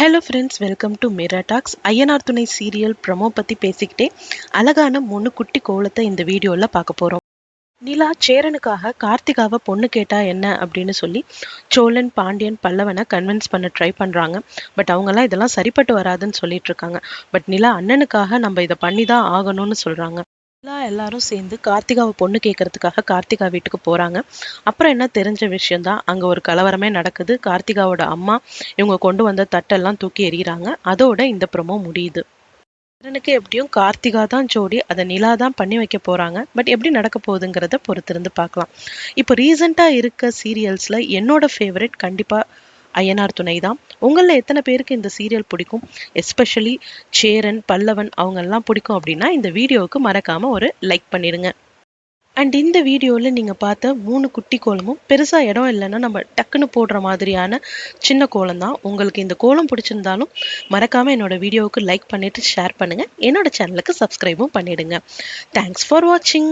Hello friends welcome to Mira talks Ayyanar Thunai serial promo பற்றி பேசிக்கிட்டே அழகான மூணு குட்டி கோலத்தை இந்த வீடியோவில் பார்க்க போகிறோம் நிலா சேரனுக்காக கார்த்திகாவை பொண்ணு கேட்டால் என்ன அப்படின்னு சொல்லி சோழன் பாண்டியன் பல்லவனை கன்வின்ஸ் பண்ண ட்ரை பண்ணுறாங்க பட் அவங்கெல்லாம் இதெல்லாம் சரிப்பட்டு வராதுன்னு சொல்லிட்டு இருக்காங்க. பட் நிலா அண்ணனுக்காக நம்ம இதை பண்ணி தான் ஆகணும்னு சொல்கிறாங்க ஃபுல்லாக எல்லாரும் சேர்ந்து கார்த்திகாவை பொண்ணு கேட்கறதுக்காக கார்த்திகா வீட்டுக்கு போகிறாங்க அப்புறம் என்ன தெரிஞ்ச விஷயந்தான் அங்கே ஒரு கலவரமே நடக்குது. கார்த்திகாவோட அம்மா இவங்க கொண்டு வந்த தட்டெல்லாம் தூக்கி எறிகிறாங்க. அதோட இந்த ப்ரொமோ முடியுது. கரனுக்கு எப்படியும் கார்த்திகா தான் ஜோடி அதை நிலா தான் பண்ணி வைக்க போகிறாங்க பட் எப்படி நடக்க போகுதுங்கிறத பொறுத்திருந்து பார்க்கலாம். இப்போ ரீசெண்டாக இருக்க சீரியல்ஸில் என்னோட ஃபேவரட் கண்டிப்பாக ஐயனார் துணை தான் உங்களில் எத்தனை பேருக்கு இந்த சீரியல் பிடிக்கும்? எஸ்பெஷலி சேரன் பல்லவன் அவங்கெல்லாம் பிடிக்கும் அப்படின்னா இந்த வீடியோவுக்கு மறக்காமல் ஒரு லைக் பண்ணிடுங்க அண்ட் இந்த வீடியோவில் நீங்கள் பார்த்த மூணு குட்டி கோலமும் பெருசாக இடம் இல்லைன்னா நம்ம டக்குன்னு போடுற மாதிரியான சின்ன கோலம் தான். உங்களுக்கு இந்த கோலம் பிடிச்சிருந்தாலும் மறக்காமல் என்னோடய வீடியோவுக்கு லைக் பண்ணிவிட்டு ஷேர் பண்ணுங்கள் என்னோடய சேனலுக்கு சப்ஸ்கிரைபும் பண்ணிவிடுங்க தேங்க்ஸ் ஃபார் வாட்சிங்